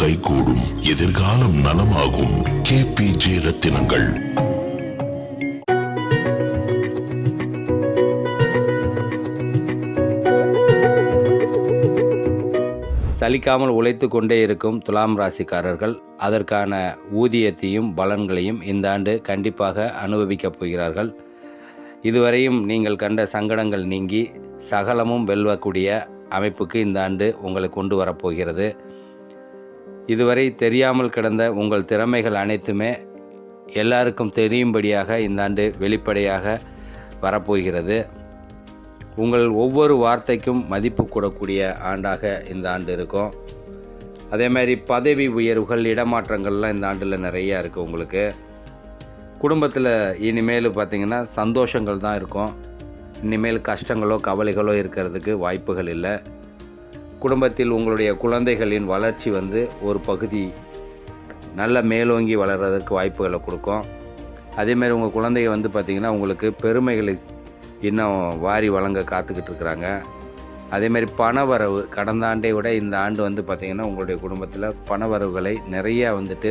கைகூடும். எதிர்காலம் நலமாகும். கேபிஜே ரத்தினங்கள் சலிக்காமல் உழைத்து கொண்டே இருக்கும் துலாம் ராசிக்காரர்கள் அதற்கான ஊதியத்தையும் பலன்களையும் இந்த ஆண்டு கண்டிப்பாக அனுபவிக்கப் போகிறார்கள். இதுவரையும் நீங்கள் கண்ட சங்கடங்கள் நீங்கி சகலமும் வெல்வக்கூடிய அமைப்புக்கு இந்த ஆண்டு உங்களை கொண்டு வரப்போகிறது இதுவரை தெரியாமல் கிடந்த உங்கள் திறமைகள் அனைத்துமே எல்லாருக்கும் தெரியும்படியாக இந்த ஆண்டு வெளிப்படையாக வரப்போகிறது. உங்கள் ஒவ்வொரு வார்த்தைக்கும் மதிப்பு கூடக்கூடிய ஆண்டாக இந்த ஆண்டு இருக்கும். அதே மாதிரி பதவி உயர்வுகள் இடமாற்றங்கள்லாம் இந்த ஆண்டில் நிறையா இருக்குது உங்களுக்கு. குடும்பத்தில் இனிமேல் பார்த்திங்கன்னா சந்தோஷங்கள் தான் இருக்கும். இனிமேல் கஷ்டங்களோ கவலைகளோ இருக்கிறதுக்கு வாய்ப்புகள் இல்லை. குடும்பத்தில் உங்களுடைய குழந்தைகளின் வளர்ச்சி வந்து ஒரு பகுதி நல்ல மேலோங்கி வளர்கிறதுக்கு வாய்ப்புகளை கொடுக்கும். அதேமாரி உங்கள் குழந்தைங்க வந்து பார்த்திங்கன்னா உங்களுக்கு பெருமைகளை இன்னும் வாரி வழங்க காத்துக்கிட்டு இருக்கிறாங்க. அதேமாரி பணவரவு கடந்த ஆண்டை விட இந்த ஆண்டு வந்து பார்த்திங்கன்னா உங்களுடைய குடும்பத்தில் பணவரவுகளை நிறையா வந்துட்டு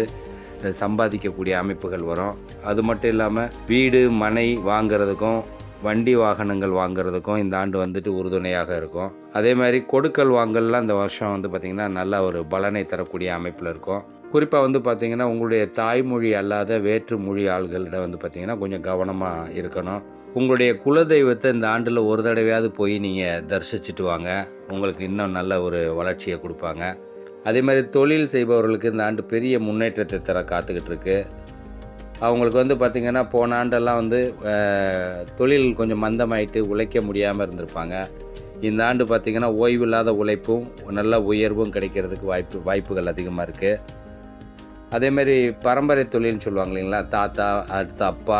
சம்பாதிக்கக்கூடிய அமைப்புகள் வரும். அது மட்டும் இல்லாமல் வீடு மனை வாங்குறதுக்கும் வண்டி வாகனங்கள் வாங்குறதுக்கும் இந்த ஆண்டு வந்துட்டு உறுதுணையாக இருக்கும். அதே மாதிரி கொடுக்கல் வாங்கல்லாம் இந்த வருஷம் வந்து பார்த்திங்கன்னா நல்ல ஒரு பலனை தரக்கூடிய அமைப்பில் இருக்கும். குறிப்பாக வந்து பார்த்திங்கன்னா உங்களுடைய தாய்மொழி அல்லாத வேற்று மொழி ஆள்களிடம் வந்து பார்த்திங்கன்னா கொஞ்சம் கவனமாக இருக்கணும். உங்களுடைய குலதெய்வத்தை இந்த ஆண்டில் ஒரு தடவையாவது போய் நீங்கள் தரிசிச்சுட்டு வாங்க. உங்களுக்கு இன்னும் நல்ல ஒரு வளர்ச்சியை கொடுப்பாங்க. அதே மாதிரி தொழில் செய்பவர்களுக்கு இந்த ஆண்டு பெரிய முன்னேற்றத்தை தர காத்துக்கிட்டு இருக்குது அவங்களுக்கு வந்து பார்த்திங்கன்னா போன ஆண்டெல்லாம் வந்து தொழில் கொஞ்சம் மந்தமாயிட்டு உழைக்க முடியாமல் இருந்திருப்பாங்க. இந்த ஆண்டு பார்த்திங்கன்னா ஓய்வில்லாத உழைப்பும் நல்ல உயர்வும் கிடைக்கிறதுக்கு வாய்ப்பு வாய்ப்புகள் அதிகமாக இருக்குது அதேமாரி பரம்பரை தொழில்னு சொல்லுவாங்க இல்லைங்களா? தாத்தா அடுத்து அப்பா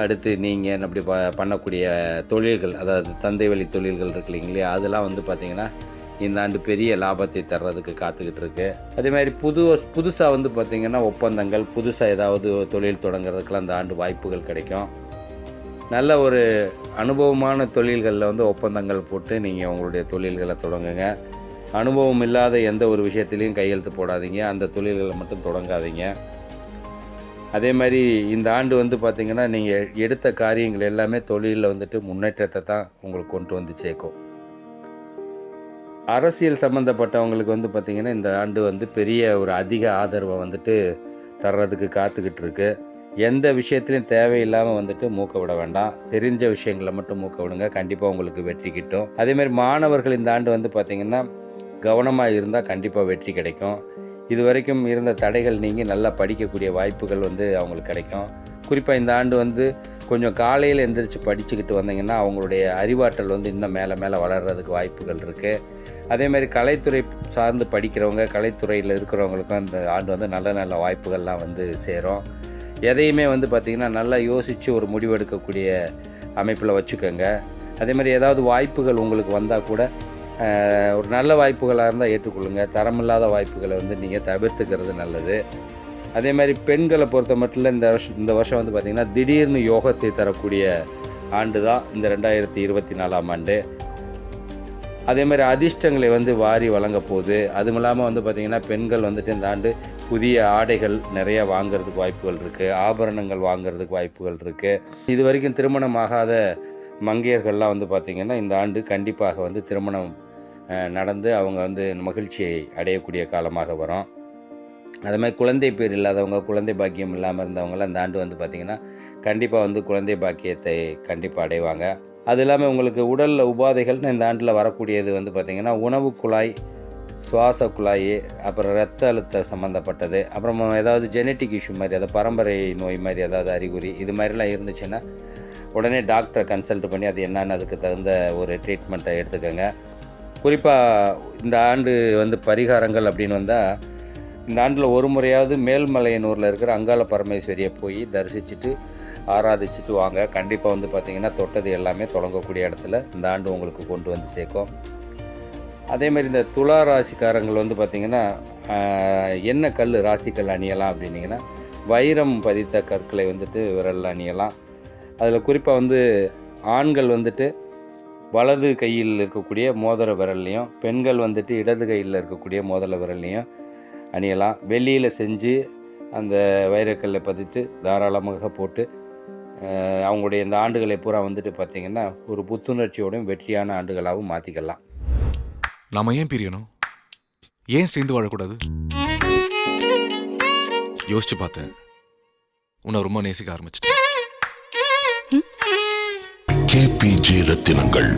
அடுத்து நீங்கள் அப்படி ப பண்ணக்கூடிய தொழில்கள் அதாவது தந்தை வழி தொழில்கள் இருக்கு இல்லைங்களா? அதெல்லாம் வந்து பார்த்திங்கன்னா இந்த ஆண்டு பெரிய லாபத்தை தர்றதுக்கு காத்துக்கிட்டு இருக்கு. அதே மாதிரி புது புதுசாக வந்து பார்த்திங்கன்னா ஒப்பந்தங்கள் புதுசாக ஏதாவது தொழில் தொடங்குறதுக்கெல்லாம் இந்த ஆண்டு வாய்ப்புகள் கிடைக்கும். நல்ல ஒரு அனுபவமான தொழில்களில் வந்து ஒப்பந்தங்கள் போட்டு நீங்கள் உங்களுடைய தொழில்களை தொடங்குங்க. அனுபவம் இல்லாத எந்த ஒரு விஷயத்துலையும் கையெழுத்து போடாதீங்க. அந்த தொழில்களை மட்டும் தொடங்காதீங்க. அதே மாதிரி இந்த ஆண்டு வந்து பார்த்திங்கன்னா நீங்கள் எடுத்த காரியங்கள் எல்லாமே தொழிலில் வந்துட்டு முன்னேற்றத்தை தான் உங்களுக்கு கொண்டு வந்து சேர்க்கும். அரசியல் சம்மந்தப்பட்டவங்களுக்கு வந்து பார்த்திங்கன்னா இந்த ஆண்டு வந்து பெரிய ஒரு அதிக ஆதரவை வந்துட்டு தர்றதுக்கு காத்துக்கிட்டு இருக்கு. எந்த விஷயத்துலையும் தேவையில்லாமல் வந்துட்டு மூக்க விட வேண்டாம். தெரிஞ்ச விஷயங்களை மட்டும் மூக்க விடுங்க. கண்டிப்பாக உங்களுக்கு வெற்றி கிட்டும். அதேமாதிரி மாணவர்கள் இந்த ஆண்டு வந்து பார்த்திங்கன்னா கவனமாக இருந்தால் கண்டிப்பாக வெற்றி கிடைக்கும். இது வரைக்கும் இருந்த தடைகள் நீங்கி நல்லா படிக்கக்கூடிய வாய்ப்புகள் வந்து அவங்களுக்கு கிடைக்கும். குறிப்பாக இந்த ஆண்டு வந்து கொஞ்சம் காலையில் எந்திரிச்சு படிச்சுக்கிட்டு வந்தீங்கன்னா அவங்களுடைய அறிவாற்றல் வந்து இன்னும் மேலே மேலே வளர்கிறதுக்கு வாய்ப்புகள் இருக்குது அதே மாதிரி கலைத்துறை சார்ந்து படிக்கிறவங்க கலைத்துறையில் இருக்கிறவங்களுக்கும் இந்த ஆண்டு வந்து நல்ல நல்ல வாய்ப்புகள்லாம் வந்து சேரும். எதையுமே வந்து பார்த்திங்கன்னா நல்லா யோசித்து ஒரு முடிவெடுக்கக்கூடிய அமைப்பில் வச்சுக்கோங்க. அதே மாதிரி ஏதாவது வாய்ப்புகள் உங்களுக்கு வந்தால் கூட ஒரு நல்ல வாய்ப்புகளாக இருந்தால் ஏற்றுக்கொள்ளுங்கள் தரமில்லாத வாய்ப்புகளை வந்து நீங்கள் தவிர்த்துக்கிறது நல்லது. அதே மாதிரி பெண்களை பொறுத்த மட்டும் இந்த வருஷம் இந்த வருஷம் வந்து பார்த்திங்கன்னா திடீர்னு யோகத்தை தரக்கூடிய ஆண்டு தான் இந்த ரெண்டாயிரத்தி இருபத்தி நாலாம் ஆண்டு. அதே மாதிரி அதிர்ஷ்டங்களை வந்து வாரி வழங்க போகுது. அதுவும் இல்லாமல் வந்து பார்த்திங்கன்னா பெண்கள் வந்துட்டு இந்த ஆண்டு புதிய ஆடைகள் நிறைய வாங்குறதுக்கு வாய்ப்புகள் இருக்குது ஆபரணங்கள் வாங்குறதுக்கு வாய்ப்புகள் இருக்குது இது வரைக்கும் திருமணம் ஆகாத மங்கையர்கள்லாம் வந்து பார்த்திங்கன்னா இந்த ஆண்டு கண்டிப்பாக வந்து திருமணம் நடந்து அவங்க வந்து மகிழ்ச்சியை அடையக்கூடிய காலமாக வரும். அது மாதிரி குழந்தை பேர் இல்லாதவங்க குழந்தை பாக்கியம் இல்லாமல் இருந்தவங்களாம் இந்த ஆண்டு வந்து பார்த்திங்கன்னா கண்டிப்பாக வந்து குழந்தை பாக்கியத்தை கண்டிப்பாக அடைவாங்க. அது இல்லாமல் உங்களுக்கு உடலில் உபாதைகள்னு இந்த ஆண்டில் வரக்கூடியது வந்து பார்த்திங்கன்னா உணவு குழாய் சுவாச குழாய் அப்புறம் ரத்த அழுத்த சம்மந்தப்பட்டது அப்புறம் ஏதாவது ஜெனட்டிக் இஷ்யூ மாதிரி அதாவது பரம்பரை நோய் மாதிரி ஏதாவது அறிகுறி இது மாதிரிலாம் இருந்துச்சுன்னா உடனே டாக்டரை கன்சல்ட் பண்ணி அது என்னென்னு அதுக்கு தகுந்த ஒரு ட்ரீட்மெண்ட்டை எடுத்துக்கோங்க. குறிப்பாக இந்த ஆண்டு வந்து பரிகாரங்கள் அப்படின்னு வந்தால் இந்த ஆண்டில் ஒரு முறையாவது மேல்மலையனூரில் இருக்கிற அங்காள பரமேஸ்வரியை போய் தரிசிச்சுட்டு ஆராதிச்சுட்டு வாங்க. கண்டிப்பாக வந்து பார்த்திங்கன்னா தொட்டது எல்லாமே தொடங்கக்கூடிய இடத்துல இந்த ஆண்டு உங்களுக்கு கொண்டு வந்து சேர்க்கும். அதே மாதிரி இந்த துலா ராசிக்காரங்கள் வந்து பார்த்திங்கன்னா என்ன கல் ராசிக்கல் அணியலாம் அப்படின்னீங்கன்னா வைரம் பதித்த கற்களை வந்துட்டு விரலில் அணியலாம். அதில் குறிப்பாக வந்து ஆண்கள் வந்துட்டு வலது கையில் இருக்கக்கூடிய மோதிர விரல்லையும் பெண்கள் வந்துட்டு இடது கையில் இருக்கக்கூடிய மோதிர விரல்லையும் அணியலாம். வெள்ளியில் செஞ்சு அந்த வைரக்கல்லை பதித்து தாராளமாக போட்டு அவங்களுடைய இந்த ஆண்டுகளை பூரா வந்துட்டு பார்த்திங்கன்னா ஒரு புத்துணர்ச்சியோடும் வெற்றியான ஆண்டுகளாகவும் மாற்றிக்கலாம் நாம ஏன் பிரியணும்? ஏன் சேர்ந்து வாழக்கூடாது? யோசிச்சு பார்த்தேன். உன்னை ரொம்ப நேசிக்க ஆரம்பிச்சிட்டேன். கேபிஜே ரத்தினங்கள்.